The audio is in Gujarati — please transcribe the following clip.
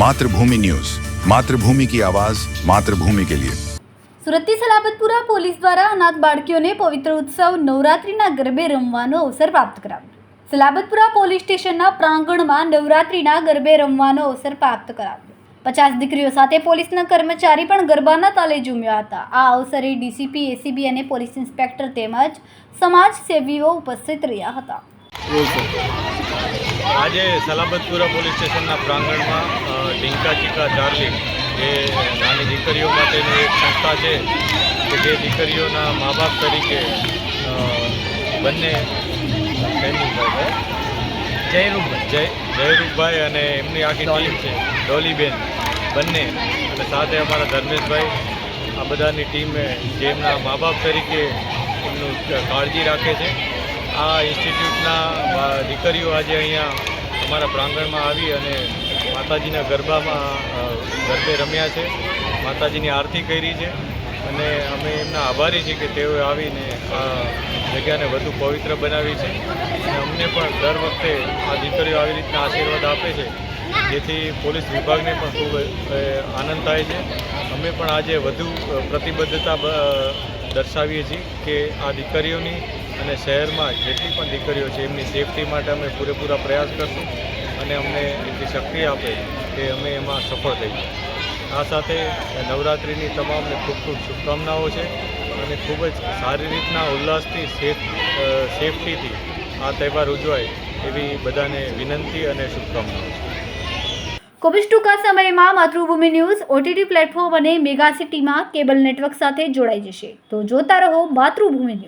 માતૃભૂમિ ન્યૂઝ. માતૃભૂમિ કી આવાજ માતૃભૂમિ કે લિયે. સુરતથી સલાબતપુરા પોલીસ દ્વારા અનાથ બાળકીઓને પવિત્ર ઉત્સવ નવરાત્રિના ગરબે રમવાનો અવસર પ્રાપ્ત કરાવ્યો સલાબતપુરા પોલીસ સ્ટેશનના પ્રાંગણમાં નવરાત્રિના ગરબે રમવાનો અવસર પ્રાપ્ત કરાવ્યો પચાસ દીકરીઓ સાથે પોલીસના કર્મચારી પણ ગરબાના તાલે ઝૂમ્યા હતા. આ અવસરે ડીસીપી એસીબી અને પોલીસ ઇન્સ્પેક્ટર તેમજ સમાજસેવીઓ ઉપસ્થિત રહ્યા હતા. આજે સલાબતપુરા પોલીસ સ્ટેશનના પ્રાંગણમાં ઢીંકા ચીકા ચાર્લી એ નાની દીકરીઓ માટેની એક સંસ્થા છે કે જે દીકરીઓના મા બાપ તરીકે બંને જયરૂપભાઈ. જય જયરૂપભાઈ અને એમની આખી ટીમ છે ડોલીબેન બંને. અને સાથે અમારા ધર્મેશભાઈ આ બધાની ટીમે જેમના મા બાપ તરીકે એમનું કાળજી રાખે છે. આ ઇન્સ્ટિટ્યૂટના દીકરીઓ આજે અહીંયા અમારા પ્રાંગણમાં આવી અને માતાજીના ગરબામાં ગરબે રમ્યા છે. માતાજીની આરતી કરી છે. અને અમે એમના આભારી છીએ કે તેઓએ આવીને આ જગ્યાને વધુ પવિત્ર બનાવી છે. અને અમને પણ દર વખતે આ દીકરીઓ આવી રીતના આશીર્વાદ આપે છે. જેથી પોલીસ વિભાગને પણ ખૂબ આનંદ થાય છે. અમે પણ આજે વધુ પ્રતિબદ્ધતા દર્શાવીએ છીએ કે આ દીકરીઓની અને શહેરમાં જેટલી પણ દીકરીઓ છે, એમની સેફટી માટે અમે પૂરેપૂરા પ્રયાસ કરશું. અને અમને એટલી શક્તિ આપે કે અમે એમાં સફળ થઈએ આ સાથે નવરાત્રિની તમામને ખૂબ ખૂબ શુભકામનાઓ છે અને ખૂબ જ સારી રીતના ઉલ્લાસથી સેફ સેફટીથી આ તહેવાર ઉજવાય એવી બધાને વિનંતી અને શુભકામનાઓ છે. જ ટૂંકા સમયમાં માતૃભૂમિ ન્યૂઝ, ઓટીટી પ્લેટફોર્મ અને મેગા સિટીમાં કેબલ નેટવર્ક સાથે જોડાઈ જશે. તો જોતા રહો માતૃભૂમિ ન્યૂઝ.